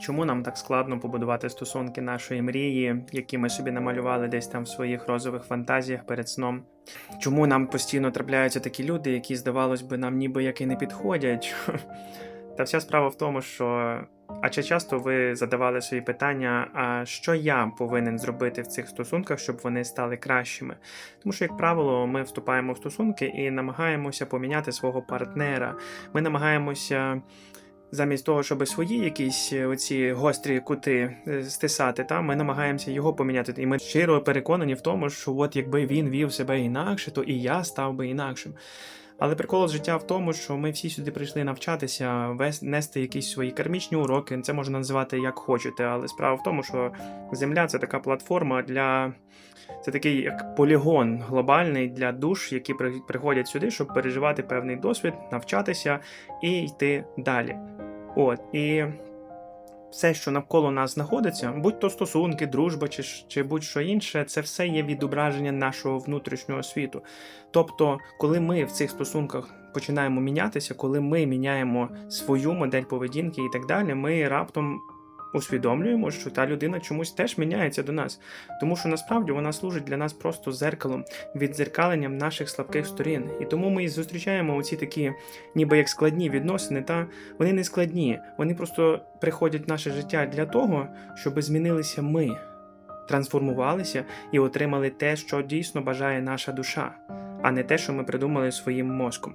Чому нам так складно побудувати стосунки нашої мрії, які ми собі намалювали десь там в своїх розових фантазіях перед сном? Чому нам постійно трапляються такі люди, які, здавалось би, нам ніби як і не підходять? Та вся справа в тому, що. А чи часто ви задавали собі питання, а що я повинен зробити в цих стосунках, щоб вони стали кращими? Тому що, як правило, ми вступаємо в стосунки і намагаємося поміняти свого партнера. Ми намагаємося замість того, щоб свої якісь е, оці гострі кути е, стисати, та ми намагаємося його поміняти. І ми щиро переконані в тому, що от якби він вів себе інакше, то і я став би інакшим. Але прикол життя в тому, що ми всі сюди прийшли навчатися, вес- нести якісь свої кармічні уроки. Це можна називати як хочете, але справа в тому, що Земля це така платформа для. Це такий як полігон глобальний для душ, які при- приходять сюди, щоб переживати певний досвід, навчатися і йти далі. От і все, що навколо нас знаходиться, будь то стосунки, дружба чи, чи будь-що інше, це все є відображення нашого внутрішнього світу. Тобто, коли ми в цих стосунках починаємо мінятися, коли ми міняємо свою модель поведінки і так далі, ми раптом усвідомлюємо, що та людина чомусь теж міняється до нас, тому що насправді вона служить для нас просто зеркалом, віддзеркаленням наших слабких сторін. І тому ми зустрічаємо оці такі, ніби як складні відносини, та вони не складні, вони просто приходять в наше життя для того, щоб змінилися ми, трансформувалися і отримали те, що дійсно бажає наша душа, а не те, що ми придумали своїм мозком.